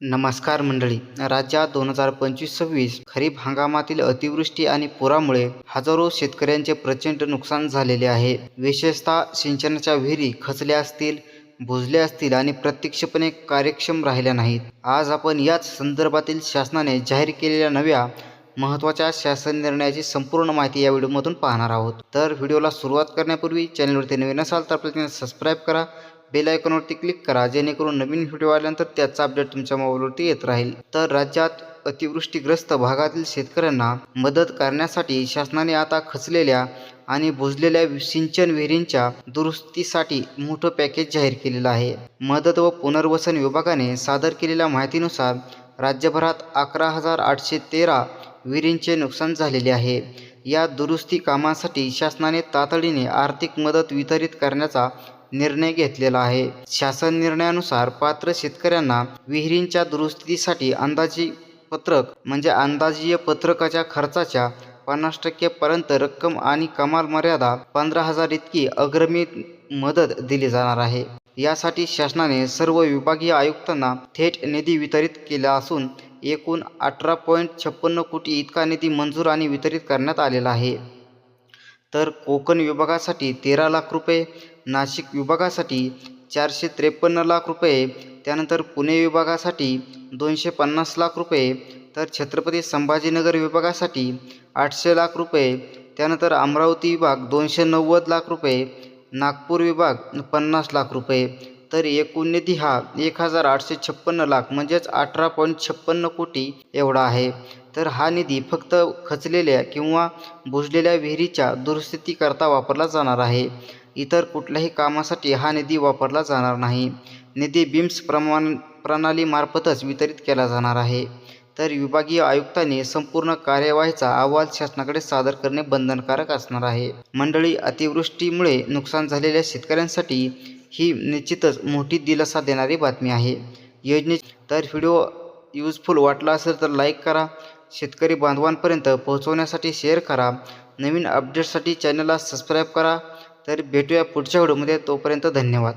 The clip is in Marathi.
नमस्कार मंडळी. राज्यात दोन हजार पंचवीस सव्वीस खरीप हंगामातील अतिवृष्टी आणि पुरामुळे हजारो शेतकऱ्यांचे प्रचंड नुकसान झालेले आहे. विशेषतः सिंचनाच्या विहिरी खचल्या असतील बुजल्या असतील आणि प्रत्यक्षपणे कार्यक्षम राहिल्या नाहीत. आज आपण याच संदर्भातील शासनाने जाहीर केलेल्या नव्या महत्त्वाच्या शासन निर्णयाची संपूर्ण माहिती या व्हिडिओमधून पाहणार आहोत. तर व्हिडिओला सुरुवात करण्यापूर्वी चॅनलवरती नवीन असाल तर आपल्या चॅनल सबस्क्राईब करा. बेल आयकॉनवरती क्लिक करा जेणेकरून नवीन व्हिडिओ आल्यानंतर त्याचा अपडेट तुमच्या मोबाईलवरती येत राहील. तर राज्यात अतिवृष्टीग्रस्त भागातील शेतकऱ्यांना मदत करण्यासाठी शासनाने आता खचलेल्या आणि बुजलेल्या सिंचन विहिरींच्या दुरुस्तीसाठी मोठं पॅकेज जाहीर केलेलं आहे. मदत व पुनर्वसन विभागाने सादर केलेल्या माहितीनुसार राज्यभरात अकरा हजार आठशे तेरा विहिरींचे नुकसान झालेले आहे. या दुरुस्ती कामासाठी शासनाने तातडीने आर्थिक मदत वितरित करण्याचा निर्णय घेतलेला आहे. शासन निर्णयानुसार पात्र शेतकऱ्यांना विहिरींच्या दुरुस्तीसाठी अंदाजी पत्रक म्हणजे अंदाजीय पत्रकाच्या खर्चाच्या पन्नास टक्केपर्यंत रक्कम आणि कमाल मर्यादा पंधरा हजार इतकी अग्रमी मदत दिली जाणार आहे. यासाठी शासनाने सर्व विभागीय आयुक्तांना थेट निधी वितरित केला असून एकूण अठरा पॉईंट छप्पन्न कोटी इतका निधी मंजूर आणि वितरित करण्यात आलेला आहे. तर कोकण विभागासाठी तेरा लाख रुपये नाशिक विभागासाठी चारशे त्रेपन्न लाख रुपये त्यानंतर पुणे विभागासाठी दोनशे पन्नास लाख रुपये तर छत्रपती संभाजीनगर विभागासाठी आठशे लाख रुपये त्यानंतर अमरावती विभाग दोनशे नव्वद लाख रुपये नागपूर विभाग पन्नास लाख रुपये तर एकूण निधी हा एक हजार आठशे छप्पन्न लाख म्हणजेच अठरा पॉईंट छप्पन्न कोटी एवढा आहे. तर हा निधी फक्त खचलेल्या किंवा बुजलेल्या विहिरीच्या दुरुस्तीकरता वापरला जाणार आहे. इतर कुठल्याही कामासाठी हा निधी वापरला जाणार नाही. निधी बिम्स प्रमाण प्रणालीमार्फतच वितरित केला जाणार आहे. तर विभागीय आयुक्तांनी संपूर्ण कार्यवाहीचा अहवाल शासनाकडे सादर करणे बंधनकारक असणार आहे. मंडळी अतिवृष्टीमुळे नुकसान झालेल्या शेतकऱ्यांसाठी ही निश्चितच मोठी दिलासा देणारी बातमी आहे. योजने तर व्हिडिओ यूजफुल वाटला असेल तर लाईक करा. शेतकरी बांधवांपर्यंत पोहोचवण्यासाठी शेअर करा. नवीन अपडेट्ससाठी चॅनलला सबस्क्राईब करा. तर भेटूया पुढच्या व्हिडिओमध्ये. तोपर्यंत धन्यवाद.